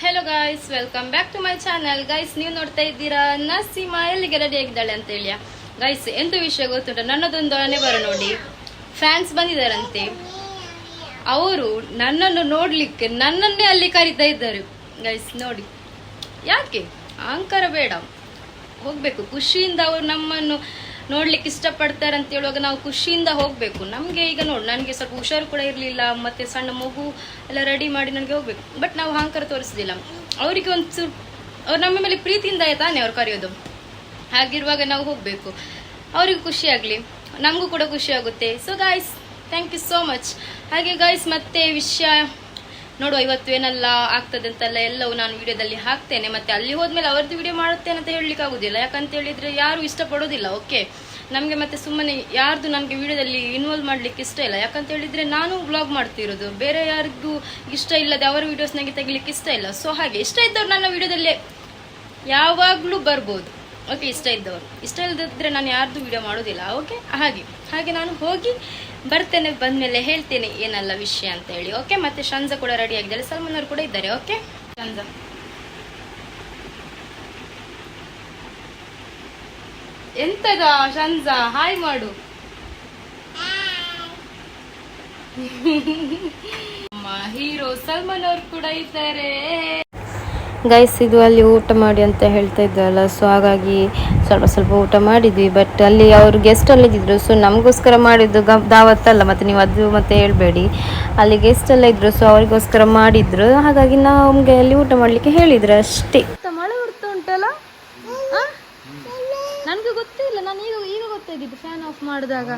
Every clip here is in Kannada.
Hello guys welcome back to my channel guys ನೀವು ನೋಡ್ತಾ ಇದ್ದೀರಾ? ನಸೀಮಾ ಎಲ್ಲಿಗೆ ರೆಡಿ ಆಗಿದ್ದಾಳೆ ಅಂತ ಹೇಳಿಯ ಗೈಸ್ ಎಂತ ವಿಷಯ ಗೊತ್ತುಂಟ? ನನ್ನದೊಂದು ಬರ ನೋಡಿ. ಫ್ಯಾನ್ಸ್ ಬಂದಿದ್ದಾರಂತೆ. ಅವರು ನನ್ನನ್ನು ನೋಡ್ಲಿಕ್ಕೆ ನನ್ನನ್ನೇ ಅಲ್ಲಿ ಕರೀತಾ ಇದ್ದಾರೆ. ಗೈಸ್ ನೋಡಿ. ಯಾಕೆ? ಅಹಂಕಾರ ಬೇಡ. ಹೋಗ್ಬೇಕು. ಖುಷಿಯಿಂದ ಅವರು ನಮ್ಮನ್ನು ನೋಡ್ಲಿಕ್ಕೆ ಇಷ್ಟಪಡ್ತಾರೆ ಅಂತ ಹೇಳುವಾಗ ನಾವು ಖುಷಿಯಿಂದ ಹೋಗ್ಬೇಕು. ನಮಗೆ ಈಗ ನೋಡಿ, ನನಗೆ ಸ್ವಲ್ಪ ಹುಷಾರು ಕೂಡ ಇರಲಿಲ್ಲ, ಮತ್ತೆ ಸಣ್ಣ ಮಗು ಎಲ್ಲ ರೆಡಿ ಮಾಡಿ ನನಗೆ ಹೋಗ್ಬೇಕು. ಬಟ್ ನಾವು ಅಹಂಕಾರ ತೋರಿಸಲಿಲ್ಲ ಅವರಿಗೆ ಒಂದು ಅವ್ರು ನಮ್ಮ ಮೇಲೆ ಪ್ರೀತಿಯಿಂದ ತಾನೇ ಅವ್ರು ಕರೆಯೋದು. ಹಾಗಿರುವಾಗ ನಾವು ಹೋಗ್ಬೇಕು. ಅವರಿಗೂ ಖುಷಿ ಆಗಲಿ, ನಮಗೂ ಕೂಡ ಖುಷಿ ಆಗುತ್ತೆ. So guys thank you so much ಹಾಗೆ ಗಾಯ್ಸ್ ಮತ್ತೆ ವಿಷಯ ನೋಡುವ ಇವತ್ತು ಏನೆಲ್ಲ ಆಗ್ತದೆ ಅಂತೆಲ್ಲ ಎಲ್ಲವೂ ನಾನು ವಿಡಿಯೋದಲ್ಲಿ ಹಾಕ್ತೇನೆ, ಮತ್ತೆ ಅಲ್ಲಿ ಹೋದ್ಮೇಲೆ ಅವ್ರದ್ದು ವಿಡಿಯೋ ಮಾಡುತ್ತೇನೆ ಅಂತ ಹೇಳಲಿಕ್ಕೆ ಆಗುದಿಲ್ಲ. ಯಾಕಂತ ಹೇಳಿದ್ರೆ ಯಾರು ಇಷ್ಟಪಡೋದಿಲ್ಲ ಓಕೆ ನಮಗೆ ಮತ್ತೆ ಸುಮ್ಮನೆ ಯಾರ್ದು ನನಗೆ ವಿಡಿಯೋದಲ್ಲಿ ಇನ್ವಾಲ್ವ್ ಮಾಡ್ಲಿಕ್ಕೆ ಇಷ್ಟ ಇಲ್ಲ. ಯಾಕಂತ ಹೇಳಿದ್ರೆ ನಾನು ಬ್ಲಾಗ್ ಮಾಡ್ತಿರೋದು ಬೇರೆ ಯಾರಿಗೂ ಇಷ್ಟ ಇಲ್ಲದೆ ಅವರ ವಿಡಿಯೋಸ್ ನನಗೆ ತೆಗಿಲಿಕ್ಕೆ ಇಷ್ಟ ಇಲ್ಲ. ಸೊ ಹಾಗೆ, ಇಷ್ಟ ಇದ್ದವ್ರು ನನ್ನ ವಿಡಿಯೋದಲ್ಲಿ ಯಾವಾಗಲೂ ಬರ್ಬೋದು. ಓಕೆ ಇಷ್ಟ ಇದ್ದವರು. ಇಷ್ಟ ಇಲ್ಲದಿದ್ರೆ ನಾನು ಯಾರ್ದು ವಿಡಿಯೋ ಮಾಡೋದಿಲ್ಲ ಓಕೆ ಹಾಗೆ ಹಾಗೆ ನಾನು ಹೋಗಿ ಬರ್ತೇನೆ, ಬಂದ್ಮೇಲೆ ಹೇಳ್ತೇನೆ ಏನಲ್ಲ ವಿಷಯ ಅಂತ ಹೇಳಿ. ಓಕೆ ಮತ್ತೆ ಶಂಜ ಕೂಡ ರೆಡಿ ಆಗಿದ್ದಾರೆ ಸಲ್ಮಾನ್ ಅವರು ಕೂಡ ಇದ್ದಾರೆ. ಓಕೆ ಶಂಜ ಎಂತದ ಶಂಜ ಹಾಯ್ ಮಾಡು. ಹೀರೋ ಸಲ್ಮಾನ್ ಅವರು ಕೂಡ ಇದ್ದಾರೆ. ಗೈಸ್ ಇದು ಅಲ್ಲಿ ಊಟ ಮಾಡಿ ಅಂತ ಹೇಳ್ತಾ ಇದ್ದಲ್ಲ ಸೊ ಹಾಗಾಗಿ ಸ್ವಲ್ಪ ಸ್ವಲ್ಪ ಊಟ ಮಾಡಿದ್ವಿ. ಬಟ್ ಅಲ್ಲಿ ಅವರು ಗೆಸ್ಟ್ ಎಲ್ಲ ಇದ್ದಿದ್ರು ಸೊ ನಮಗೋಸ್ಕರ ಮಾಡಿದ್ದು ಗ ದಾವತ್ತಲ್ಲ ಮತ್ತು ಮತ್ತೆ ನೀವು ಅದು ಮತ್ತೆ ಹೇಳಬೇಡಿ. ಅಲ್ಲಿ ಗೆಸ್ಟ್ ಎಲ್ಲ ಇದ್ದರು ಸೊ ಅವರಿಗೋಸ್ಕರ ಮಾಡಿದ್ರು. ಹಾಗಾಗಿ ನಮಗೆ ಅಲ್ಲಿ ಊಟ ಮಾಡಲಿಕ್ಕೆ ಹೇಳಿದ್ರು ಅಷ್ಟೇ. ಮಳೆ ಬರ್ತಾ ಉಂಟಲ್ಲ? ನನಗೆ ಗೊತ್ತಿಲ್ಲ ನಾನು ಈಗ ಈಗ ಗೊತ್ತಾಗಿದ್ದು ಫ್ಯಾನ್ ಆಫ್ ಮಾಡಿದಾಗ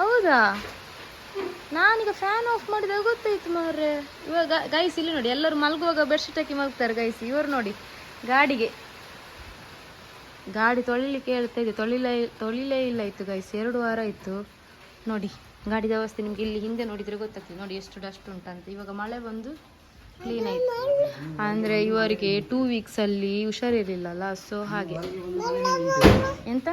ಹೌದಾ? ನಾನೀಗ ಫ್ಯಾನ್ ಆಫ್ ಮಾಡಿದಾಗ ಗೊತ್ತಾಯ್ತು ಮಾರ್ರೆ. ಇವಾಗ ಗೈಸ್ ಇಲ್ಲಿ ನೋಡಿ ಎಲ್ಲರೂ ಮಲಗುವಾಗ ಬೆಡ್ಶೀಟ್ ಹಾಕಿ ಮಲಗ್ತಾರೆ ಗೈಸ್ ಇವರು ನೋಡಿ ಗಾಡಿಗೆ. ಗಾಡಿ ತೊಳಿಲಿಕ್ಕೆ ಹೇಳ್ತಾ ಇದೆ. ತೊಳಿಲೇ ತೊಳಿಲೇ ಇಲ್ಲ ಇತ್ತು ಗೈಸ್ ಎರಡು ವಾರ ಇತ್ತು. ನೋಡಿ ಗಾಡಿದ ವ್ಯವಸ್ಥೆ ನಿಮ್ಗೆ ಇಲ್ಲಿ ಹಿಂದೆ ನೋಡಿದ್ರೆ ಗೊತ್ತಾಗ್ತದೆ. ನೋಡಿ ಎಷ್ಟು ಡಸ್ಟ್ ಉಂಟಂತ. ಇವಾಗ ಮಳೆ ಬಂದು ಕ್ಲೀನ್ ಆಯ್ತು. ಅಂದ್ರೆ ಇವರಿಗೆ ಟೂ ವೀಕ್ಸ್ ಅಲ್ಲಿ ಹುಷಾರಿರ್ಲಿಲ್ಲಲ್ಲ ಸೊ ಹಾಗೆ. ಎಂತ?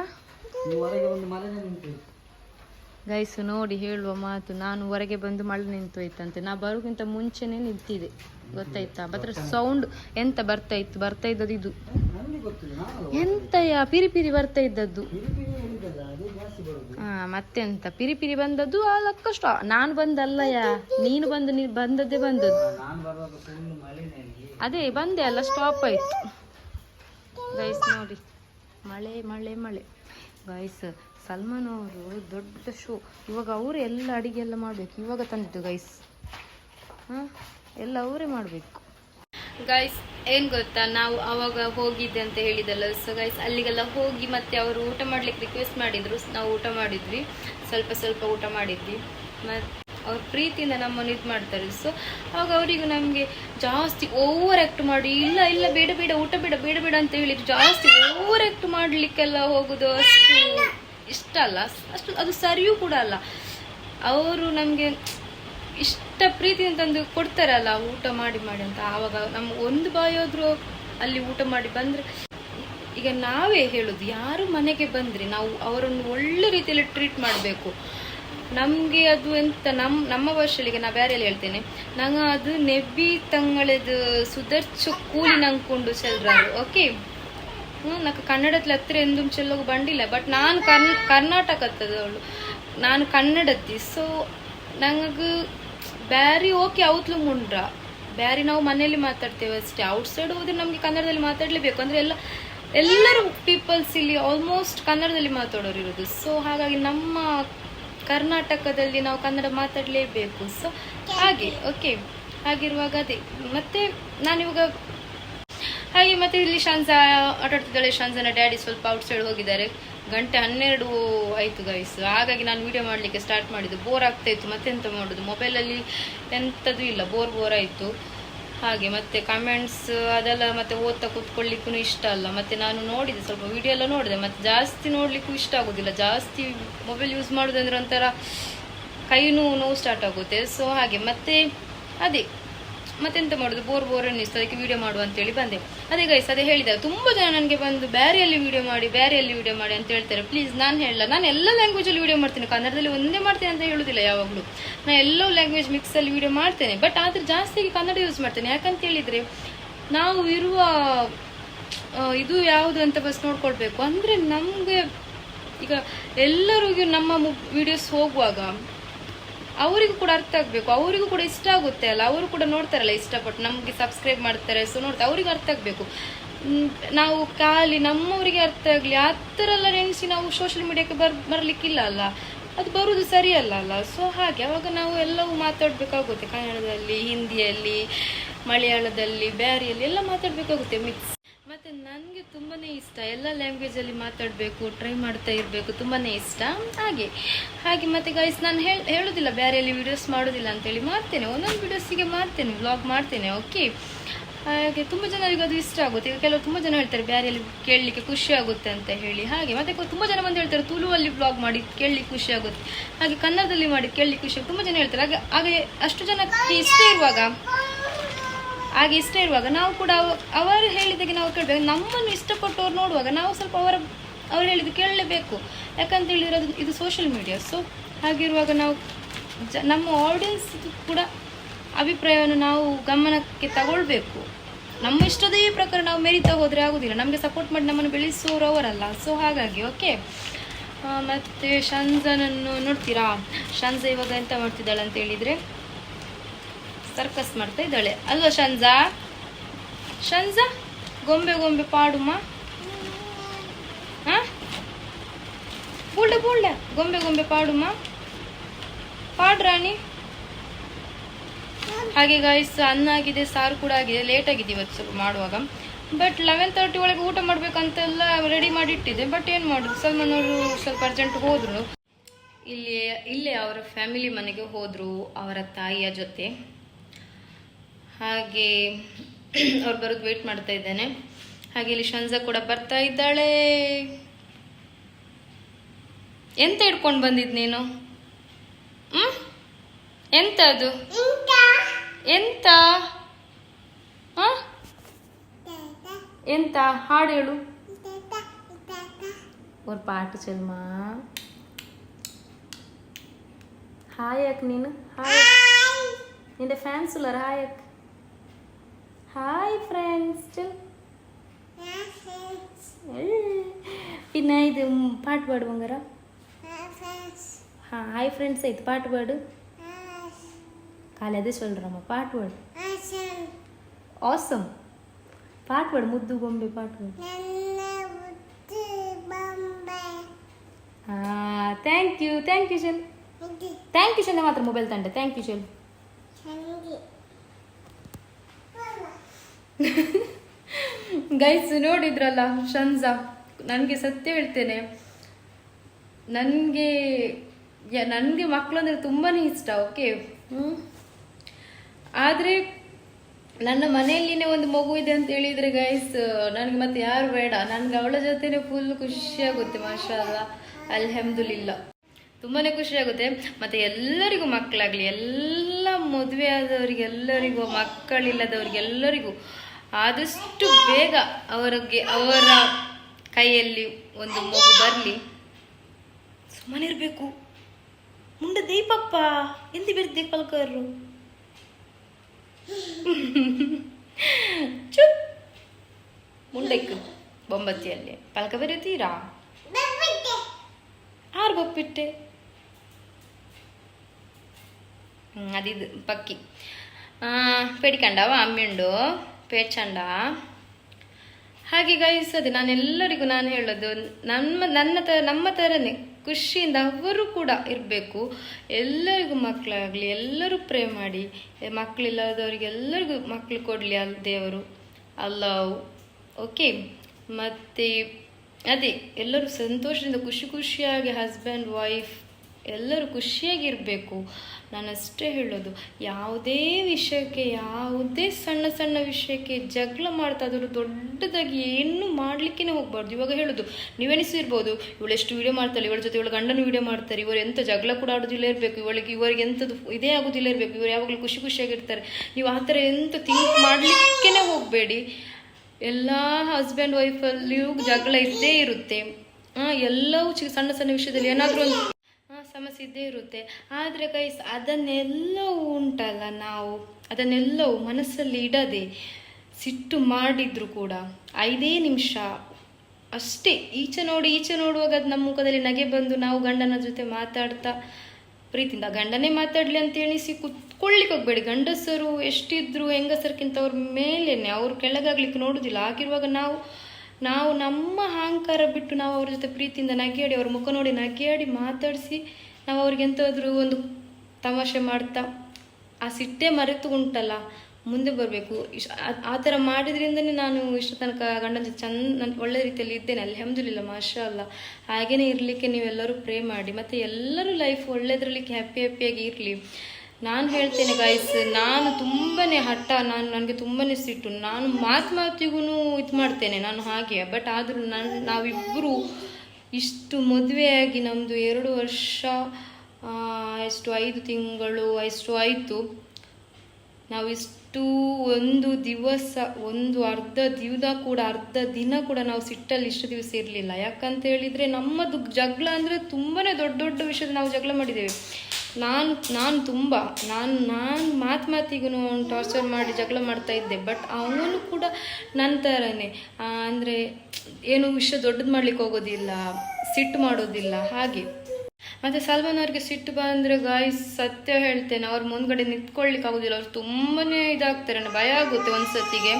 ಗೈಸ್ ನೋಡಿ ಹೇಳುವ ಮಾತು, ನಾನು ಹೊರಗೆ ಬಂದು ಮಳೆ ನಿಂತು ಹೋಯ್ತಂತೆ ನಾ ಬರೋಕ್ಕಿಂತ ಮುಂಚೆನೆ ನಿಂತಿದೆ ಗೊತ್ತಾಯ್ತಾ? ಮಾತ್ರ ಸೌಂಡ್ ಎಂತ ಬರ್ತಾ ಇತ್ತು? ಬರ್ತಾ ಇದ್ದದ್ದು ಇದು. ಎಂತಯ್ಯ ಪಿರಿ ಪಿರಿ ಬರ್ತಾ ಇದ್ದದ್ದು? ಹಾ ಮತ್ತೆಂತ? ಪಿರಿ ಪಿರಿ ಬಂದದ್ದು? ಅದಕ್ಕಷ್ಟು ನಾನು ಬಂದಲ್ಲಯ್ಯ ನೀನು ಬಂದು ನೀ ಬಂದದ್ದೇ ಬಂದದ್ದು. ಅದೇ, ಬಂದೆ ಅಲ್ಲ ಸ್ಟಾಪ್ ಆಯ್ತು. ಗೈಸ್ ನೋಡಿ. ಮಳೆ ಮಳೆ ಮಳೆ. ಗೈಸ್ ಸಲ್ಮಾನ್ ಅವರು ದೊಡ್ಡ ಶೋ ಇವಾಗ ಅವರು ಎಲ್ಲ ಅಡಿಗೆ ಎಲ್ಲ ಮಾಡಬೇಕು. ಇವಾಗ ತಂದಿದ್ದು ಗೈಸ್ ಹಾಂ? ಎಲ್ಲ ಅವರೇ ಮಾಡಬೇಕು. ಗೈಸ್ ಏನು ಗೊತ್ತಾ? ನಾವು ಅವಾಗ ಹೋಗಿದ್ದೆ ಅಂತ ಹೇಳಿದಲ್ಲ. ಸೊ ಗೈಸ್ ಅಲ್ಲಿಗೆಲ್ಲ ಹೋಗಿ ಮತ್ತೆ ಅವರು ಊಟ ಮಾಡ್ಲಿಕ್ಕೆ ರಿಕ್ವೆಸ್ಟ್ ಮಾಡಿದ್ರು. ನಾವು ಊಟ ಮಾಡಿದ್ವಿ. ಸ್ವಲ್ಪ ಸ್ವಲ್ಪ ಊಟ ಮಾಡಿದ್ವಿ. ಮತ್ತು ಅವ್ರ ಪ್ರೀತಿಯಿಂದ ನಮ್ಮನ್ನು ಇದು ಮಾಡ್ತಾರೆ. ಸೊ ಅವಾಗ ಅವರಿಗೂ ನಮಗೆ ಜಾಸ್ತಿ ಓವರ್ ಆ್ಯಕ್ಟ್ ಮಾಡಿ, ಇಲ್ಲ ಇಲ್ಲ, ಬೇಡ ಬೇಡ, ಊಟ ಬೇಡ ಬೇಡ ಬೇಡ ಅಂತ ಹೇಳಿದ್ರು. ಜಾಸ್ತಿ ಓವರ್ ಆ್ಯಕ್ಟ್ ಮಾಡಲಿಕ್ಕೆಲ್ಲ ಹೋಗೋದು ಅಷ್ಟು. ಇಷ್ಟ ಅಲ್ಲ. ಅಷ್ಟು ಅದು ಸರಿಯೂ ಕೂಡ ಅಲ್ಲ. ಅವರು ನಮಗೆ ಇಷ್ಟ ಪ್ರೀತಿಯಿಂದ ತಂದು ಕೊಡ್ತಾರಲ್ಲ ಊಟ ಮಾಡಿ ಮಾಡಿ ಅಂತ. ಆವಾಗ ನಮ್ಮ ಒಂದು ಬಾಯೋದ್ರು ಅಲ್ಲಿ ಊಟ ಮಾಡಿ ಬಂದರೆ ಈಗ ನಾವೇ ಹೇಳೋದು, ಯಾರು ಮನೆಗೆ ಬಂದರೆ ನಾವು ಅವರನ್ನು ಒಳ್ಳೆ ರೀತಿಯಲ್ಲಿ ಟ್ರೀಟ್ ಮಾಡಬೇಕು. ನಮಗೆ ಅದು ಎಂತ ನಮ್ಮ ನಮ್ಮ ಭಾಷೆಯಲ್ಲಿ ಈಗ ನಾ ಬೇರೆಯಲ್ಲಿ ಹೇಳ್ತೇನೆ, ನಂಗೆ ಅದು ನೆಬ್ಬಿ ತಂಗಳದು ಸುಧರ್ಚು ಕೂಲಿ ನಂಗ್ಕೊಂಡು ಚೆಲ್ರಾರು ಓಕೆ నాకు ಕನ್ನಡದ ಹತ್ರ ಎಂದೂ ಚೆಲ್ಲೋಗಿ ಬಂಡಿಲ್ಲ ಬಟ್ ನಾನು ಕರ್ನ ಕರ್ನಾಟಕದವಳು ನಾನು ಕನ್ನಡದ್ದಿ ಸೊ ನನಗೆ ಬ್ಯಾರಿ ಓಕೆ ಅವತ್ಲು ಮುಂಡ್ರ. ಬ್ಯಾರಿ ನಾವು ಮನೆಯಲ್ಲಿ ಮಾತಾಡ್ತೇವೆ ಅಷ್ಟೇ. ಔಟ್ ಸೈಡ್ ಹೋದ್ರೆ ನಮಗೆ ಕನ್ನಡದಲ್ಲಿ ಮಾತಾಡಲೇಬೇಕು. ಅಂದರೆ ಎಲ್ಲ, ಎಲ್ಲರೂ ಪೀಪಲ್ಸ್ ಇಲ್ಲಿ ಆಲ್ಮೋಸ್ಟ್ ಕನ್ನಡದಲ್ಲಿ ಮಾತಾಡೋರು ಇರೋದು. ಸೊ ಹಾಗಾಗಿ ನಮ್ಮ ಕರ್ನಾಟಕದಲ್ಲಿ ನಾವು ಕನ್ನಡ ಮಾತಾಡಲೇಬೇಕು. ಸೊ ಹಾಗೆ ಓಕೆ ಹಾಗಿರುವಾಗ ಅದೇ. ಮತ್ತೆ ನಾನಿವಾಗ ಹಾಗೆ ಮತ್ತೆ ಇಲ್ಲಿ ಶಾನ್ಸ ಆಟಾಡ್ತಿದ್ದಾಳೆ ಶಾನ್ಸನ ಡ್ಯಾಡಿ ಸ್ವಲ್ಪ ಔಟ್ ಸೈಡ್ ಹೋಗಿದ್ದಾರೆ. ಗಂಟೆ ಹನ್ನೆರಡು ಆಯಿತು ಗೈಸ್ ಹಾಗಾಗಿ ನಾನು ವಿಡಿಯೋ ಮಾಡಲಿಕ್ಕೆ ಸ್ಟಾರ್ಟ್ ಮಾಡಿದ್ದು. ಬೋರ್ ಆಗ್ತಾ ಇತ್ತು. ಮತ್ತೆ ಎಂತ ಮೊಬೈಲ್ ಮೊಬೈಲಲ್ಲಿ ಎಂಥದ್ದು ಇಲ್ಲ. ಬೋರ್ ಬೋರ್ ಆಯಿತು. ಹಾಗೆ ಮತ್ತೆ ಕಮೆಂಟ್ಸ್ ಅದೆಲ್ಲ ಮತ್ತೆ ಓದ್ತಾ ಕೂತ್ಕೊಳ್ಳಿಕ್ಕೂ ಇಷ್ಟ ಅಲ್ಲ. ಮತ್ತೆ ನಾನು ನೋಡಿದೆ, ಸ್ವಲ್ಪ ವಿಡಿಯೋ ಎಲ್ಲ ನೋಡಿದೆ. ಮತ್ತೆ ಜಾಸ್ತಿ ನೋಡ್ಲಿಕ್ಕೂ ಇಷ್ಟ ಆಗೋದಿಲ್ಲ. ಜಾಸ್ತಿ ಮೊಬೈಲ್ ಯೂಸ್ ಮಾಡೋದಂದ್ರೆ ಒಂಥರ ಕೈ ನೋವು ನೋವು ಸ್ಟಾರ್ಟ್ ಆಗುತ್ತೆ. ಸೊ ಹಾಗೆ ಮತ್ತೆ ಅದೇ. ಮತ್ತೆಂತ ಮಾಡೋದು? ಬೋರ್ ಬೋರ್ ಅನ್ನಿಸ್ತು ಅದಕ್ಕೆ ವಿಡಿಯೋ ಮಾಡುವ ಅಂತೇಳಿ ಬಂದೆ. ಅದೇ ಗೈಸ್ ಅದೇ ಹೇಳಿದೆ ತುಂಬ ಜನ ನನಗೆ ಬಂದು ಬ್ಯಾರಿಯಲ್ಲಿ ವಿಡಿಯೋ ಮಾಡಿ, ಬ್ಯಾರಿಯಲ್ಲಿ ವಿಡಿಯೋ ಮಾಡಿ ಅಂತ ಹೇಳ್ತಾರೆ. ಪ್ಲೀಸ್ ನಾನು ಹೇಳಲ್ಲ. ನಾನು ಎಲ್ಲ ಲ್ಯಾಂಗ್ವೇಜಲ್ಲಿ ವಿಡಿಯೋ ಮಾಡ್ತೀನಿ. ಕನ್ನಡದಲ್ಲಿ ಒಂದೇ ಮಾಡ್ತೇನೆ ಅಂತ ಹೇಳುದಿಲ್ಲ ಯಾವಾಗಲೂ. ನಾನು ಎಲ್ಲೋ ಲ್ಯಾಂಗ್ವೇಜ್ ಮಿಕ್ಸಲ್ಲಿ ವಿಡಿಯೋ ಮಾಡ್ತೇನೆ. ಬಟ್ ಆದ್ರೆ ಜಾಸ್ತಿಯಾಗಿ ಕನ್ನಡ ಯೂಸ್ ಮಾಡ್ತೇನೆ. ಯಾಕಂತ ಹೇಳಿದ್ರೆ, ನಾವು ಇರುವ ಇದು ಯಾವುದು ಅಂತ ಬಸ್ ನೋಡ್ಕೊಳ್ಬೇಕು. ಅಂದ್ರೆ ನಮಗೆ ಈಗ ಎಲ್ಲರಿಗೂ ನಮ್ಮ ವಿಡಿಯೋಸ್ ಹೋಗುವಾಗ ಅವರಿಗೂ ಕೂಡ ಅರ್ಥ ಆಗ್ಬೇಕು. ಅವರಿಗೂ ಕೂಡ ಇಷ್ಟ ಆಗುತ್ತೆ ಅಲ್ಲ. ಅವರು ಕೂಡ ನೋಡ್ತಾರಲ್ಲ ಇಷ್ಟಪಟ್ಟು. ನಮಗೆ ಸಬ್ಸ್ಕ್ರೈಬ್ ಮಾಡ್ತಾರೆ. ಸೊ ನೋಡ್ತಾರೆ ಅವರಿಗೆ ಅರ್ಥ ಆಗಬೇಕು. ನಾವು ಖಾಲಿ ನಮ್ಮವರಿಗೆ ಅರ್ಥ ಆಗಲಿ, ಆ ಥರ ನೆನೆಸಿ ನಾವು ಸೋಷಿಯಲ್ ಮೀಡಿಯಾಕ್ಕೆ ಬರ್, ಬರಲಿಕ್ಕಿಲ್ಲ ಅಲ್ಲ. ಅದು ಬರೋದು ಸರಿಯಲ್ಲ ಅಲ್ಲ. ಸೊ ಹಾಗೆ ಅವಾಗ ನಾವು ಎಲ್ಲವೂ ಮಾತಾಡಬೇಕಾಗುತ್ತೆ. ಕನ್ನಡದಲ್ಲಿ, ಹಿಂದಿಯಲ್ಲಿ, ಮಲಯಾಳದಲ್ಲಿ, ಬ್ಯಾರಿಯಲ್ಲಿ ಎಲ್ಲ ಮಾತಾಡಬೇಕಾಗುತ್ತೆ. ಮಿಕ್ಸ್ ಮತ್ತು ನನಗೆ ತುಂಬಾ ಇಷ್ಟ. ಎಲ್ಲ ಲ್ಯಾಂಗ್ವೇಜಲ್ಲಿ ಮಾತಾಡಬೇಕು ಟ್ರೈ ಮಾಡ್ತಾ ಇರಬೇಕು ತುಂಬಾ ಇಷ್ಟ. ಹಾಗೆ. ಹಾಗೆ ಮತ್ತೆ ಗೈಸ್ ನಾನು ಹೇಳೋದಿಲ್ಲ ಹೇಳೋದಿಲ್ಲ ಬೇರೆಯಲ್ಲಿ ವಿಡಿಯೋಸ್ ಮಾಡೋದಿಲ್ಲ ಅಂತೇಳಿ ಮಾಡ್ತೇನೆ. ಒಂದೊಂದು ವೀಡಿಯೋಸಿಗೆ ಮಾಡ್ತೇನೆ ವ್ಲಾಗ್ ಮಾಡ್ತೇನೆ ಓಕೆ ಹಾಗೆ ತುಂಬ ಜನರಿಗೆ ಅದು ಇಷ್ಟ ಆಗುತ್ತೆ. ಈಗ ಕೆಲವರು ತುಂಬ ಜನ ಹೇಳ್ತಾರೆ, ಬೇರೆ ಅಲ್ಲಿ ಕೇಳಲಿಕ್ಕೆ ಖುಷಿ ಆಗುತ್ತೆ ಅಂತ ಹೇಳಿ. ಹಾಗೆ, ಮತ್ತೆ ತುಂಬ ಜನ ಬಂದು ಹೇಳ್ತಾರೆ, ತುಳುವಲ್ಲಿ ಬ್ಲಾಗ್ ಮಾಡಿ ಕೇಳಲಿಕ್ಕೆ ಖುಷಿ ಆಗುತ್ತೆ. ಹಾಗೆ ಕನ್ನಡದಲ್ಲಿ ಮಾಡಿ ಕೇಳಲಿಕ್ಕೆ ಖುಷಿ ಆಗುತ್ತೆ. ತುಂಬ ಜನ ಹೇಳ್ತಾರೆ ಹಾಗೆ ಹಾಗೆ ಅಷ್ಟು ಜನಕ್ಕೆ ಇಷ್ಟ ಇರುವಾಗ ಹಾಗೆ ಇಷ್ಟ ಇರುವಾಗ ನಾವು ಕೂಡ ಅವ- ಅವರು ಹೇಳಿದಾಗೆ ನಾವು ಕೇಳಬೇಕು. ನಮ್ಮನ್ನು ಇಷ್ಟಪಟ್ಟವ್ರು ನೋಡುವಾಗ ನಾವು ಸ್ವಲ್ಪ ಅವರ, ಅವ್ರು ಹೇಳಿದ್ದು ಕೇಳಲೇಬೇಕು. ಯಾಕಂತ ಹೇಳಿದ್ರೆ ಅದು ಇದು ಸೋಷಿಯಲ್ ಮೀಡಿಯಾ ಸೊ ಹಾಗಿರುವಾಗ ನಾವು ಜ, ನಮ್ಮ ಆಡಿಯನ್ಸ್ ಕೂಡ ಅಭಿಪ್ರಾಯವನ್ನು ನಾವು ಗಮನಕ್ಕೆ ತಗೊಳ್ಬೇಕು. ನಮ್ಮ ಇಷ್ಟದೇ ಪ್ರಕಾರ ನಾವು ಮೆರಿತಾ ಹೋದರೆ ಆಗೋದಿಲ್ಲ. ನಮಗೆ ಸಪೋರ್ಟ್ ಮಾಡಿ ನಮ್ಮನ್ನು ಬೆಳೆಸೋರು ಅವರಲ್ಲ. ಸೊ ಹಾಗಾಗಿ ಓಕೆ ಮತ್ತು ಶಂಜನನ್ನು ನೋಡ್ತೀರಾ? ಶಂಜ ಇವಾಗ ಎಂತ ಮಾಡ್ತಿದ್ದಾಳೆ ಅಂತ ಹೇಳಿದರೆ ಸರ್ಕಸ್ ಮಾಡ್ತಾ ಇದ್ದಾಳೆ. ಅಲ್ವಾ ಶಂಜಾ? ಶಂಜಾ, ಗೊಂಬೆ ಗೊಂಬೆ ಪಾಡುಮ್ಮ. ಬುಳ್ಳೆ ಬುಳ್ಳೆ. ಗೊಂಬೆ ಗೊಂಬೆ ಪಾಡುಮ್ಮ. ಪಾಡ್ರಾಣಿ ಹಾಗೆ ಗಾಯ್ಸ್ ಅನ್ನ ಆಗಿದೆ, ಸಾರು ಕೂಡ ಆಗಿದೆ ಲೇಟ್ ಆಗಿದೆ ಇವತ್ತು ಸ್ವಲ್ಪ ಮಾಡುವಾಗ. ಬಟ್ ಲೆವೆನ್ ತರ್ಟಿ ಒಳಗೆ ಊಟ ಮಾಡ್ಬೇಕಂತೆಲ್ಲ ರೆಡಿ ಮಾಡಿ ಇಟ್ಟಿದ್ದೆ ಬಟ್ ಏನು ಮಾಡೋದು? ಸಲ್ಮಾನ್ ಅವರು ಸ್ವಲ್ಪ ಅರ್ಜೆಂಟ್ ಹೋದ್ರು. ಇಲ್ಲಿ ಇಲ್ಲೇ ಅವರ ಫ್ಯಾಮಿಲಿ ಮನೆಗೆ ಹೋದ್ರು ಅವರ ತಾಯಿಯ ಜೊತೆ. ಹಾಗೆ ಅವ್ರು ಬರೋದು ವೆಯ್ಟ್ ಮಾಡ್ತಾ ಇದ್ದಾನೆ. ಹಾಗೆ ಇಲ್ಲಿ ಶಂಜ ಕೂಡ ಬರ್ತಾ ಇದ್ದಾಳೆ. ಎಂತ ಹಿಡ್ಕೊಂಡು ಬಂದಿದ್ ನೀನು? ಹ್ಮ್? ಎಂತ ಅದು? ಎಂತ? ಎಂತ? ಹಾಡು ಹೇಳು. ಅವ್ರ ಪಾಠ ಚಲ್ಮ. ಹಾಯಕ್ ನೀನು? ಹಾಯ್ ನಿಂದೆ ಫ್ಯಾನ್ಸ್ ಉಲ್ಲಾರ ಹಾಯಕ್ ഹായ് ഫ്രണ്ട്സ് പിന്നെ ഇത് പാട്ട് പാടുവോങ്കര ഹായ് ഫ്രണ്ട്സ് ഇത് പാട്ട് പാട്. കലത് ചൊല്ലറമ്മ പാട്ട് പാട്. ഓസം പാട്ട് പാട്. മുദ്ദു ബോംബെ പാട്ട് പാട്. Thank you thank you thank you ചെന്ന മാത്രം മൊബൈൽ തണ്ട്. താങ്ക് യു ചെല്ലു ಗೈಸ್ ನೋಡಿದ್ರಲ್ಲ ಶಂಜಾ ನನಗೆ ಸತ್ಯ ಹೇಳ್ತೇನೆ. ನನಗೆ ನನಗೆ ಮಕ್ಕಳು ಅಂದರೆ ತುಂಬಾ ಇಷ್ಟ ಓಕೆ ಆದರೆ ನನ್ನ ಮನೆಯಲ್ಲಿನೇ ಒಂದು ಮಗು ಇದೆ ಅಂತ ಹೇಳಿದರೆ ಗೈಸ್ ನನಗೆ ಮತ್ತೆ ಯಾರು ಬೇಡ. ನನಗೆ ಅವಳ ಜೊತೆನೆ ಫುಲ್ ಖುಷಿಯಾಗುತ್ತೆ ಮಾಷಾಲ್ಲ ಅಲ್ಹಮ್ದುಲಿಲ್ಲ. ತುಂಬಾ ಖುಷಿಯಾಗುತ್ತೆ. ಮತ್ತು ಎಲ್ಲರಿಗೂ ಮಕ್ಕಳಾಗಲಿ ಎಲ್ಲ ಮದುವೆ ಆದವರಿಗೆಲ್ಲರಿಗೂ ಮಕ್ಕಳಿಲ್ಲದವ್ರಿಗೆಲ್ಲರಿಗೂ ಮಕ್ಕಳಿಲ್ಲದವರಿಗೆ ಎಲ್ಲರಿಗೂ ಆದಷ್ಟು ಬೇಗ ಅವರಿಗೆ ಅವರ ಕೈಯಲ್ಲಿ ಒಂದು ಮಗು ಬರಲಿ. ಸುಮ್ಮನೆ ಇರಬೇಕು ಮುಂದೆ ದೀಪಪ್ಪ ಎಂದಿ ಬಿರ್ದಿ ಚು ಚುಪ್. ಮುಂಡಕ್ಕೆ ಬೊಂಬತ್ತಿಯಲ್ಲಿ. ಪಲ್ಕ ಬರೀತೀರಾ? ಆರು ಬೊಪ್ಪಿಟ್ಟೆ. ಅದಿದು, ಪಕ್ಕಿ. ಪೇಡಿಕಂಡವ ಅಮ್ಮಿಂಡು? ಪೇಚಂಡ. ಹಾಗೆ ಗೈಸ್ ಅದೇ ನಾನೆಲ್ಲರಿಗೂ ನಾನು ಹೇಳೋದು, ನಮ್ಮ, ನನ್ನ ತ, ನಮ್ಮ ಥರನೇ ಖುಷಿಯಿಂದ ಅವರು ಕೂಡ ಇರಬೇಕು. ಎಲ್ಲರಿಗೂ ಮಕ್ಕಳಾಗಲಿ, ಎಲ್ಲರೂ ಪ್ರೇ ಮಾಡಿ ಮಕ್ಕಳಿಲ್ಲದವರಿಗೆ ಎಲ್ಲರಿಗೂ ಮಕ್ಕಳು ಕೊಡಲಿ ಅಲ್ ದೇವರು. ಅಲ್ಲಾವು ಓಕೆ ಮತ್ತು, ಅದೇ, ಎಲ್ಲರೂ ಸಂತೋಷದಿಂದ ಖುಷಿ ಖುಷಿಯಾಗಿ ಹಸ್ಬೆಂಡ್ ವೈಫ್ ಎಲ್ಲರೂ ಖುಷಿಯಾಗಿರಬೇಕು. ನಾನು ಅಷ್ಟೇ ಹೇಳೋದು, ಯಾವುದೇ ವಿಷಯಕ್ಕೆ, ಯಾವುದೇ ಸಣ್ಣ ಸಣ್ಣ ವಿಷಯಕ್ಕೆ ಜಗಳ ಮಾಡ್ತಾ ಅದನ್ನು ದೊಡ್ಡದಾಗಿ ಏನು ಮಾಡಲಿಕ್ಕೇ ಹೋಗ್ಬಾರ್ದು. ಇವಾಗ ಹೇಳೋದು, ನೀವೆನಿಸಿರ್ಬೋದು ಇವಳೆಷ್ಟು ವೀಡಿಯೋ ಮಾಡ್ತಾಳೆ, ಇವಳ ಜೊತೆ ಇವಳು ಗಂಡನ ವೀಡಿಯೋ ಮಾಡ್ತಾರೆ, ಇವರು ಎಂಥ ಜಗಳ ಕೂಡ ಆಡೋದಿಲ್ಲ ಇರಬೇಕು, ಇವಳಿಗೆ, ಇವರಿಗೆ ಎಂಥದ್ದು ಇದೇ ಆಗೋದಿಲ್ಲ ಇರಬೇಕು, ಇವರು ಯಾವಾಗಲೂ ಖುಷಿ ಖುಷಿಯಾಗಿರ್ತಾರೆ. ನೀವು ಆ ಥರ ಎಂಥ ಥಿಂಕ್ ಮಾಡಲಿಕ್ಕೇ ಹೋಗಬೇಡಿ. ಎಲ್ಲ ಹಸ್ಬೆಂಡ್ ವೈಫಲ್ಲಿಯೂ ಜಗಳ ಇದ್ದೇ ಇರುತ್ತೆ. ಹಾಂ ಎಲ್ಲವೂ ಚಿಕ್ಕ, ಸಣ್ಣ ಸಣ್ಣ ವಿಷಯದಲ್ಲಿ ಏನಾದರೂ ಒಂದು ಸಮಸ್ಯೆ ಇದ್ದೇ ಇರುತ್ತೆ. ಆದರೆ ಗೈಸ್ ಅದನ್ನೆಲ್ಲವೂ ಉಂಟಲ್ಲ ನಾವು, ಅದನ್ನೆಲ್ಲವೂ ಮನಸ್ಸಲ್ಲಿ ಇಡದೆ ಸಿಟ್ಟು ಮಾಡಿದ್ರು ಕೂಡ ಐದೇ ನಿಮಿಷ. ಅಷ್ಟೇ, ಈಚೆ ನೋಡಿ, ಈಚೆ ನೋಡುವಾಗ ಅದು ನಮ್ಮ ಮುಖದಲ್ಲಿ ನಗೆ ಬಂದು ನಾವು ಗಂಡನ ಜೊತೆ ಮಾತಾಡ್ತಾ, ಪ್ರೀತಿಯಿಂದ ಗಂಡನೇ ಮಾತಾಡಲಿ ಅಂತ ಎಣಿಸಿ ಕುತ್ಕೊಳ್ಳಿಕ್ಕೆ ಹೋಗ್ಬೇಡಿ. ಗಂಡಸರು ಎಷ್ಟಿದ್ರು ಹೆಂಗಸರ್ಕಿಂತ ಅವ್ರ ಮೇಲೇನೆ, ಅವ್ರು ಕೆಳಗಾಗ್ಲಿಕ್ಕೆ ನೋಡೋದಿಲ್ಲ. ಆಗಿರುವಾಗ ನಾವು ನಾವು ನಮ್ಮ ಅಹಂಕಾರ ಬಿಟ್ಟು ನಾವು ಅವ್ರ ಜೊತೆ ಪ್ರೀತಿಯಿಂದ ನಗೆಯಾಡಿ, ಅವ್ರ ಮುಖ ನೋಡಿ ನಗೆಯಾಡಿ ಮಾತಾಡಿಸಿ ನಾವು ಅವ್ರಿಗೆ ಎಂತಾದ್ರೂ ಒಂದು ತಮಾಷೆ ಮಾಡ್ತಾ, ಆ ಸಿಟ್ಟೆ ಮರೆತು ಉಂಟಲ್ಲ ಮುಂದೆ ಬರಬೇಕು. ಇಶ್ ಆ- ಥರ ಮಾಡಿದ್ರಿಂದನೇ ನಾನು ಇಷ್ಟು ತನಕ ಗಂಡನ ಜೊತೆ ಚೆಂದ ಒಳ್ಳೆ ರೀತಿಯಲ್ಲಿ ಇದ್ದೇನೆ. ಅಲ್ಹಮ್ದುಲಿಲ್ಲ ಮಾಶಾ ಅಲ್ಲ ಹಾಗೆಯೇ ಇರಲಿಕ್ಕೆ ನೀವೆಲ್ಲರೂ ಪ್ರೇ ಮಾಡಿ, ಮತ್ತು ಎಲ್ಲರೂ ಲೈಫ್ ಒಳ್ಳೇದ್ರಲ್ಲಿಕ್ಕೆ ಹ್ಯಾಪಿ ಹ್ಯಾಪಿಯಾಗಿ ಇರಲಿ. ನಾನು ಹೇಳ್ತೇನೆ ಗಾಯ್ಸ್ ನಾನು ತುಂಬಾ ಹಠ, ನಾನು ನನಗೆ ತುಂಬಾ ಸಿಟ್ಟು. ನಾನು ಮಾತು ಮಾತಿಗೂ ಇದು ಮಾಡ್ತೇನೆ, ನಾನು ಹಾಗೆ. ಬಟ್ ಆದರೂ ನನ್ನ ನಾವಿಬ್ಬರು ಇಷ್ಟು ಮದುವೆಯಾಗಿ ನಮ್ಮದು ಎರಡು ವರ್ಷ ಎಷ್ಟು ಐದು ತಿಂಗಳು, ಎಷ್ಟು ಆಯಿತು, ನಾವು ಇಷ್ಟು ಒಂದು ದಿವಸ, ಒಂದು ಅರ್ಧ ದಿವಸ ಕೂಡ, ಅರ್ಧ ದಿನ ಕೂಡ ನಾವು ಸಿಟ್ಟಲ್ಲಿ ಇಷ್ಟು ದಿವಸ ಇರಲಿಲ್ಲ. ಯಾಕಂತ ಹೇಳಿದರೆ ನಮ್ಮದು ಜಗಳ ಅಂದರೆ ತುಂಬಾ ದೊಡ್ಡ ದೊಡ್ಡ ವಿಷಯದ ನಾವು ಜಗಳ ಮಾಡಿದ್ದೇವೆ. ನಾನು ನಾನು ತುಂಬ, ನಾನು ನಾನು ಮಾತು ಮಾತಿಗೂ ಟಾರ್ಚರ್ ಮಾಡಿ ಜಗಳ ಮಾಡ್ತಾ ಇದ್ದೆ. ಬಟ್ ಅವನು ಕೂಡ ನನ್ನ ಥರನೇ ಅಂದರೆ ಏನು ವಿಷಯ ದೊಡ್ಡದು ಮಾಡ್ಲಿಕ್ಕೆ ಹೋಗೋದಿಲ್ಲ, ಸಿಟ್ಟು ಮಾಡೋದಿಲ್ಲ, ಹಾಗೆ. ಮತ್ತೆ ಸಲ್ಮಾನ್ ಅವ್ರಿಗೆ ಸಿಟ್ಟು ಬಂದ್ರೆ ಗಾಯ್ಸ್ ಸತ್ಯ ಹೇಳ್ತೇನೆ. ಅವ್ರ ಮುಂದ್ಗಡೆ ನಿಂತ್ಕೊಳ್ಲಿಕ್ಕೆ ಆಗೋದಿಲ್ಲ. ಅವ್ರು ತುಂಬಾನೇ ಇದಾಗ್ತಾರೆ. ಭಯ ಆಗುತ್ತೆ ಒಂದ್ಸತಿಗೆ.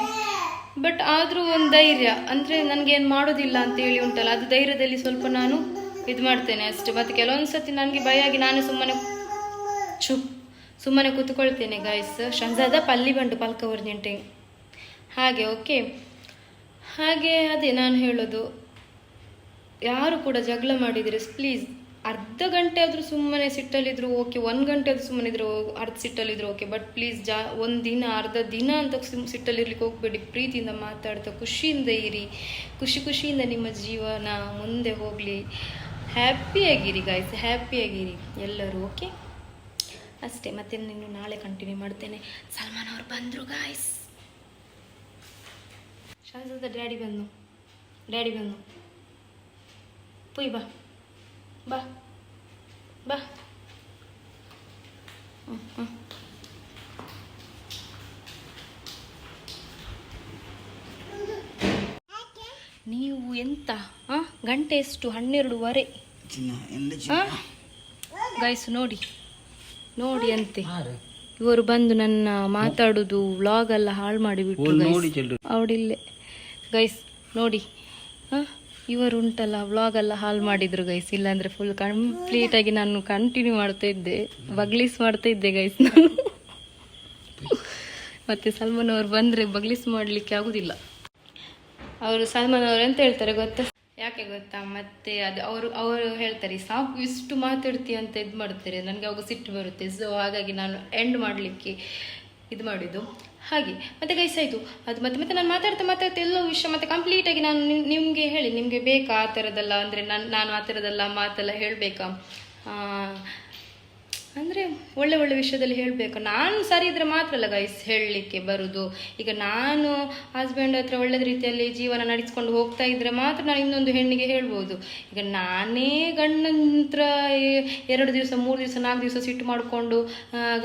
ಬಟ್ ಆದರೂ ಒಂದು ಧೈರ್ಯ. ಅಂದರೆ ನನಗೇನು ಮಾಡೋದಿಲ್ಲ ಅಂತ ಹೇಳಿ ಉಂಟಲ್ಲ, ಅದು ಧೈರ್ಯದಲ್ಲಿ ಸ್ವಲ್ಪ ನಾನು ಇದು ಮಾಡ್ತೇನೆ ಅಷ್ಟು. ಮತ್ತು ಕೆಲವೊಂದು ಸತಿ ನನಗೆ ಭಯ ಆಗಿ ನಾನು ಸುಮ್ಮನೆ ಚುಪ್ ಸುಮ್ಮನೆ ಕೂತ್ಕೊಳ್ತೇನೆ ಗಾಯ್ಸ್ ಶಂಜಾದ ಪಲ್ಲಿ ಬಂಡು ಪಲ್ಕವರ್ ನಿಂಟೆ ಹಾಗೆ ಓಕೆ ಹಾಗೆ ಅದೇ ನಾನು ಹೇಳೋದು. ಯಾರು ಕೂಡ ಜಗಳ ಮಾಡಿದರೆ ಪ್ಲೀಸ್ ಅರ್ಧ ಗಂಟೆ ಆದರೂ ಸುಮ್ಮನೆ ಸಿಟ್ಟಲ್ಲಿದ್ರು ಓಕೆ ಒಂದು ಗಂಟೆ ಆದರೂ ಸುಮ್ಮನೆ ಇದ್ರು ಅರ್ಧ ಸಿಟ್ಟಲ್ಲಿದ್ರು ಓಕೆ ಬಟ್ ಪ್ಲೀಸ್ ಜಾ, ಒಂದು ದಿನ, ಅರ್ಧ ದಿನ ಅಂತ ಸಿಟ್ಟಲ್ಲಿರ್ಲಿಕ್ಕೆ ಹೋಗಬೇಡಿ. ಪ್ರೀತಿಯಿಂದ ಮಾತಾಡ್ತಾ, ಖುಷಿಯಿಂದ ಇರಿ. ಖುಷಿ ಖುಷಿಯಿಂದ ನಿಮ್ಮ ಜೀವನ ಮುಂದೆ ಹೋಗಲಿ. ಹ್ಯಾಪಿಯಾಗಿರಿ ಗಾಯ್ಸ್ ಹ್ಯಾಪಿಯಾಗಿರಿ ಎಲ್ಲರೂ ಓಕೆ ಅಷ್ಟೇ ಮತ್ತೆ ನೀನು ನಾಳೆ ಕಂಟಿನ್ಯೂ ಮಾಡ್ತೇನೆ. ಸಲ್ಮಾನ್ ಅವ್ರು ಬಂದರು ಗಾಯ್ಸ್ ಶಾಂತ ಡ್ಯಾಡಿ ಬಂದು ಡ್ಯಾಡಿ ಬಂದು. ಪುಯ್ ಬಾ. ಬಾ ಬಾ. ನೀವು ಎಂತ ಆ? ಗಂಟೆ ಎಷ್ಟು? ಹನ್ನೆರಡುವರೆ. ಗೈಸ್ ನೋಡಿ. ನೋಡಿ ಅಂತೆ. ಇವರು ಬಂದು ನನ್ನ ಮಾತಾಡುದು ವ್ಲಾಗ್ ಎಲ್ಲ ಹಾಳು ಮಾಡಿಬಿಟ್ಟು ಅವಡಿಲ್ಲೇ ಗೈಸ್ ನೋಡಿ ಹಾಂ ಇವರು ಉಂಟಲ್ಲ ವ್ಲಾಗ್ ಎಲ್ಲ ಹಾಳು ಮಾಡಿದ್ರು ಗೈಸ್ ಇಲ್ಲಾಂದ್ರೆ ಫುಲ್ ಕಂಪ್ಲೀಟ್ ಆಗಿ ನಾನು ಕಂಟಿನ್ಯೂ ಮಾಡ್ತಾ ಇದ್ದೆ. ಬಗ್ಲಿಸ್ ಮಾಡ್ತಾ ಇದ್ದೆ ಗೈಸ್ ನಾನು. ಮತ್ತೆ ಸಲ್ಮಾನ್ ಅವ್ರು ಬಂದ್ರೆ ಬಗ್ಲಿಸ್ ಮಾಡ್ಲಿಕ್ಕೆ ಆಗುದಿಲ್ಲ. ಅವರು ಸಲ್ಮಾನ್ ಅವ್ರು ಎಂತ ಹೇಳ್ತಾರೆ ಗೊತ್ತಾ? ಯಾಕೆ ಗೊತ್ತಾ? ಮತ್ತೆ ಅದು ಅವರು ಅವರು ಹೇಳ್ತಾರೆ, ಸಾಕು, ಇಷ್ಟು ಮಾತಾಡ್ತೀಯ ಅಂತ ಇದು ಮಾಡ್ತಾರೆ. ನನಗೆ ಅವಾಗ ಸಿಟ್ಟು ಬರುತ್ತೆ. ಸೊ ಹಾಗಾಗಿ ನಾನು ಎಂಡ್ ಮಾಡಲಿಕ್ಕೆ ಇದು ಮಾಡಿದ್ದು. ಹಾಗೆ. ಮತ್ತೆ ಗೈಸ್ ಆಯಿತು. ಅದು ಮತ್ತೆ ಮತ್ತೆ ನಾನು ಮಾತಾಡ್ತಾ ಮಾತಾಡ್ತಾ ಎಲ್ಲೋ ವಿಷಯ ಮತ್ತೆ ಕಂಪ್ಲೀಟಾಗಿ ನಾನು ನಿಮಗೆ ಹೇಳಿ. ನಿಮಗೆ ಬೇಕಾ ಆ ಥರದ್ದೆಲ್ಲ ಅಂದರೆ ನಾನು ನಾನು ಆ ಥರದ್ದೆಲ್ಲ ಮಾತೆಲ್ಲ ಹೇಳಬೇಕಾ? ಅಂದರೆ ಒಳ್ಳೆ ಒಳ್ಳೆ ವಿಷಯದಲ್ಲಿ ಹೇಳಬೇಕು. ನಾನು ಸರಿ ಇದ್ರೆ ಮಾತ್ರ ಅಲ್ಲ ಗೈಸ್ ಹೇಳಲಿಕ್ಕೆ ಬರುದು. ಈಗ ನಾನು ಹಸ್ಬೆಂಡ್ ಹತ್ರ ಒಳ್ಳೆ ರೀತಿಯಲ್ಲಿ ಜೀವನ ನಡೆಸ್ಕೊಂಡು ಹೋಗ್ತಾ ಇದ್ರೆ ಮಾತ್ರ ನಾನು ಇನ್ನೊಂದು ಹೆಣ್ಣಿಗೆ ಹೇಳ್ಬೋದು. ಈಗ ನಾನೇ ಗಂಡನತ್ರ ಎರಡು ದಿವಸ, ಮೂರು ದಿವಸ, ನಾಲ್ಕು ದಿವಸ ಸಿಟ್ಟು ಮಾಡಿಕೊಂಡು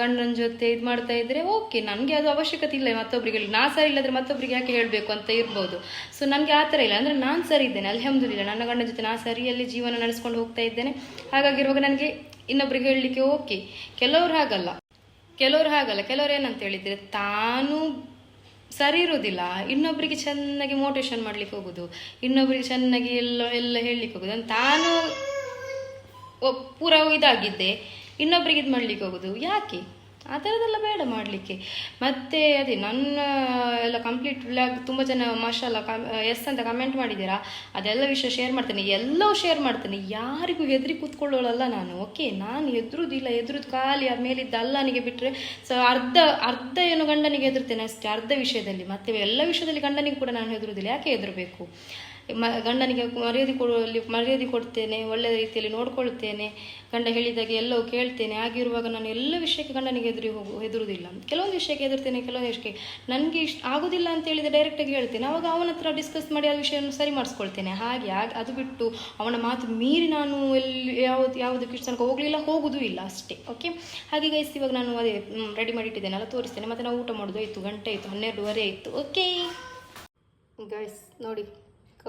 ಗಂಡನ ಜೊತೆ ಇದು ಮಾಡ್ತಾ ಇದ್ರೆ ಓಕೆ ನನಗೆ ಅದು ಅವಶ್ಯಕತೆ ಇಲ್ಲ. ಮತ್ತೊಬ್ಬರಿಗೆ ನಾ ಸರಿ ಇಲ್ಲದ್ರೆ ಮತ್ತೊಬ್ಬರಿಗೆ ಯಾಕೆ ಹೇಳಬೇಕು ಅಂತ ಇರ್ಬೋದು. ಸೊ ನನಗೆ ಆ ಥರ ಇಲ್ಲ. ಅಂದರೆ ನಾನು ಸರಿ ಇದ್ದೇನೆ ಅಲ್ಹಮ್ದುಲಿಲ್ಲ ನನ್ನ ಗಂಡನ ಜೊತೆ ನಾ ಸರಿಯಲ್ಲಿ ಜೀವನ ನಡೆಸ್ಕೊಂಡು ಹೋಗ್ತಾ ಇದ್ದೇನೆ. ಹಾಗಾಗಿರುವಾಗ ನನಗೆ ಇನ್ನೊಬ್ರಿಗೆ ಹೇಳಲಿಕ್ಕೆ ಓಕೆ. ಕೆಲವ್ರು ಹಾಗಲ್ಲ. ಕೆಲವ್ರು ಹಾಗಲ್ಲ. ಕೆಲವ್ರು ಏನಂತ ಹೇಳಿದ್ರೆ ತಾನು ಸರಿ ಇರೋದಿಲ್ಲ ಇನ್ನೊಬ್ಬರಿಗೆ ಚೆನ್ನಾಗಿ ಮೋಟಿವೇಶನ್ ಮಾಡ್ಲಿಕ್ಕೆ ಹೋಗೋದು. ಇನ್ನೊಬ್ಬರಿಗೆ ಚೆನ್ನಾಗಿ ಎಲ್ಲ ಎಲ್ಲ ಹೇಳಲಿಕ್ಕೆ ಹೋಗೋದು. ಅಂದ್ರೆ ತಾನು ಪೂರ ಇದಾಗಿದ್ದೆ. ಇನ್ನೊಬ್ರಿಗೆ ಇದು ಮಾಡ್ಲಿಕ್ಕೆ ಹೋಗೋದು. ಯಾಕೆ? ಆ ಥರದ್ದೆಲ್ಲ ಬೇಡ ಮಾಡಲಿಕ್ಕೆ. ಮತ್ತು ಅದೇ ನನ್ನ ಎಲ್ಲ ಕಂಪ್ಲೀಟ್ ವ್ಲಾಗ್ ತುಂಬ ಜನ ಮಾಷಲ್ಲ ಕಮ್, ಎಸ್ ಅಂತ ಕಮೆಂಟ್ ಮಾಡಿದ್ದೀರಾ? ಅದೆಲ್ಲ ವಿಷಯ ಶೇರ್ ಮಾಡ್ತೇನೆ. ಎಲ್ಲವೂ ಶೇರ್ ಮಾಡ್ತೇನೆ. ಯಾರಿಗೂ ಹೆದರಿ ಕೂತ್ಕೊಳ್ಳೋಳಲ್ಲ ನಾನು. ಓಕೆ ನಾನು ಹೆದ್ರುದಿಲ್ಲ. ಎದುರುದು ಖಾಲಿ ಆ ಮೇಲಿದ್ದ ಅಲ್ಲನಿಗೆ ಬಿಟ್ಟರೆ ಸೊ ಅರ್ಧ ಅರ್ಧ ಏನು ಗಂಡನಿಗೆ ಹೆದರ್ತೇನೆ ಅಷ್ಟೇ. ಅರ್ಧ ವಿಷಯದಲ್ಲಿ. ಮತ್ತೆ ಎಲ್ಲ ವಿಷಯದಲ್ಲಿ ಗಂಡನಿಗೆ ಕೂಡ ನಾನು ಹೆದರುದಿಲ್ಲ. ಯಾಕೆ ಹೆದರಬೇಕು? ಮ, ಗಂಡನಿಗೆ ಮರ್ಯಾದೆ ಕೊಡುವಲ್ಲಿ, ಮರ್ಯಾದೆ ಕೊಡ್ತೇನೆ, ಒಳ್ಳೆಯ ರೀತಿಯಲ್ಲಿ ನೋಡ್ಕೊಳ್ತೇನೆ. ಗಂಡ ಹೇಳಿದಾಗೆ ಎಲ್ಲವೂ ಕೇಳ್ತೇನೆ. ಆಗಿರುವಾಗ ನಾನು ಎಲ್ಲ ವಿಷಯಕ್ಕೆ ಗಂಡನಿಗೆ ಹೆದರಿ ಹೋಗು, ಹೆದರುವುದಿಲ್ಲ. ಕೆಲವೊಂದು ವಿಷಯಕ್ಕೆ ಹೆದರ್ತೇನೆ, ಕೆಲವೊಂದು ವಿಷಯಕ್ಕೆ. ನನಗೆ ಇಷ್ಟ ಆಗೋದಿಲ್ಲ ಅಂತ ಹೇಳಿದರೆ ಡೈರೆಕ್ಟಾಗಿ ಹೇಳ್ತೇನೆ. ಆವಾಗ ಅವನ ಹತ್ರ ಡಿಸ್ಕಸ್ ಮಾಡಿ ಆ ವಿಷಯವನ್ನು ಸರಿ ಮಾಡಿಸ್ಕೊಳ್ತೇನೆ. ಹಾಗೆ ಆಗ ಅದು ಬಿಟ್ಟು ಅವನ ಮಾತು ಮೀರಿ ನಾನು ಎಲ್ಲಿ ಯಾವುದು ಯಾವುದಕ್ಕೆ ತನಕ ಹೋಗಲಿಲ್ಲ, ಹೋಗೋದು ಇಲ್ಲ ಅಷ್ಟೇ. ಓಕೆ ಹಾಗೆ ಗೈಸ್ ಇವಾಗ ನಾನು ಅದೇ ರೆಡಿ ಮಾಡಿಟ್ಟಿದ್ದೇನೆ. ಅಲ್ಲ, ತೋರಿಸ್ತೇನೆ. ಮತ್ತು ನಾವು ಊಟ ಮಾಡೋದು. ಆಯಿತು, ಗಂಟೆ ಆಯಿತು, ಹನ್ನೆರಡುವರೆ ಆಯಿತು. ಓಕೆ ಗೈಸ್ ನೋಡಿ.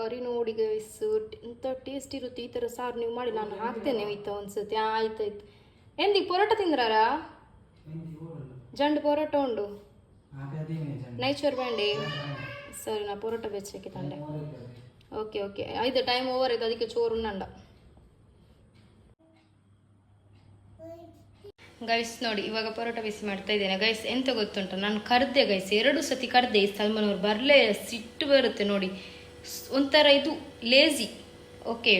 ಕರಿ ನೋಡಿ ಗೈಸ್ ಎಂಥ ಟೇಸ್ಟ್ ಇರುತ್ತೆ, ಈ ಥರ ಸಾರು ನೀವು ಮಾಡಿ, ನಾನು ಹಾಕ್ತೇನೆ ಇತ್ತ ಒಂದ್ಸತಿ. ಆಯ್ತಾಯ್ತು ಎಂದಿಗೆ ಪರೋಟ ತಿಂದ್ರಾರ? ಜಂಡು ಪೊರೋಟ ಉಂಡು. ನೈಚೂರ್ ಬಂಡಿ ಸರಿ, ನಾ ಪೊರೋಟ ಬೆಚ್ಚಕ್ಕೆ ತಂಡೆ ಓಕೆ ಓಕೆ. ಆಯ್ತು ಟೈಮ್ ಓವರ್ ಆಯ್ತು, ಅದಕ್ಕೆ ಚೋರು ಉಣ್ಣಂಡ. ಗೈಸ್ ನೋಡಿ, ಇವಾಗ ಪರೋಟ ಬಿಸಿ ಮಾಡ್ತಾ ಇದ್ದೇನೆ. ಗೈಸ್ ಎಂತ ಗೊತ್ತುಂಟು? ನಾನು ಕರ್ದೆ ಗೈಸ್ ಎರಡು ಸತಿ ಕರ್ದೆ ಸಲ್ಮಾನ್ ಅವ್ರು ಬರಲೇ ಸಿಟ್ಟು ಬರುತ್ತೆ ನೋಡಿ. ಒಂಥರ ಇದು ಲೇಜಿ ಓಕೆ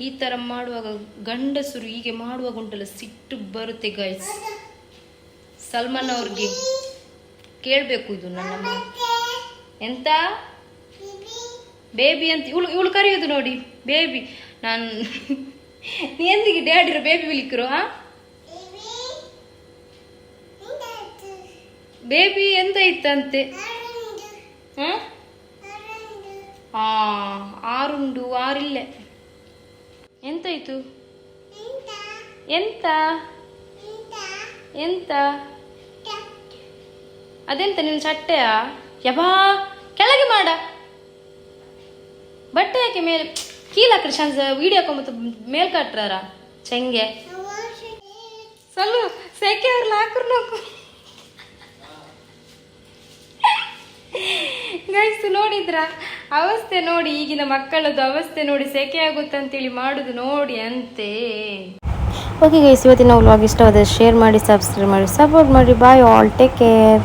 ಈ ಥರ ಮಾಡುವಾಗ ಗಂಡಸರು ಹೀಗೆ ಮಾಡುವಾಗ ಉಂಟಲ್ಲ, ಸಿಟ್ಟು ಬರುತ್ತೆ ಗಾಯ್ಸ್ ಸಲ್ಮಾನ್ ಅವ್ರಿಗೆ ಕೇಳಬೇಕು ಇದು ನನ್ನ ಎಂತ? ಬೇಬಿ ಅಂತ, ಇವಳು ಇವಳು ಕರೆಯೋದು ನೋಡಿ. ಬೇಬಿ ನಾನು, ನೀ ಎಂದಿಗೆ ಡ್ಯಾಡಿರೋ ಬೇಬಿ ವಿಲಿಕ್ರು ಹಾ? ಬೇಬಿ ಎಂತ ಇತ್ತಂತೆ? ಹ? ಆ ಆರುಂಡು ಆರಿಲ್ಲೆ. ಎಂತಾಯ್ತು? ಎಂತ? ಎಂತ? ಅದೆಂತ ನಿನ್ನ ಚಟ್ಟೆಯ? ಯಬಾ ಕೆಳಗೆ ಮಾಡ. ಬಟ್ಟೆ ಯಾಕೆ ಮೇಲೆ ಕೀಲಾಕ್ರಿ ಶಾನ್ಸ್ ವಿಡಿಯೋ ಹಾಕೊಂಬತ್ತು ಮೇಲ್ ಕಟ್ರಾರ. ಚೆಂಗೆ. ಸಲ್ಲು ಸೆಕೆ ಅವ್ರಲ್ಲ ಹಾಕ್ರು ನೋಕು. ಗೈಸ್ ನೋಡಿದ್ರ? ಅವಸ್ಥೆ ನೋಡಿ, ಈಗಿನ ಮಕ್ಕಳದ್ದು ಅವಸ್ಥೆ ನೋಡಿ ಸೆಕೆ ಆಗುತ್ತಂತೇಳಿ ಮಾಡುದು ನೋಡಿ ಅಂತೆ. ಓಕೆ ಗೈಸ್ ಇವತ್ತಿನ ವ್ಲಾಗ್ ಇಷ್ಟವಾದ ಶೇರ್ ಮಾಡಿ ಸಬ್ಸ್ಕ್ರೈಬ್ ಮಾಡಿ ಸಪೋರ್ಟ್ ಮಾಡಿ. Bye all take care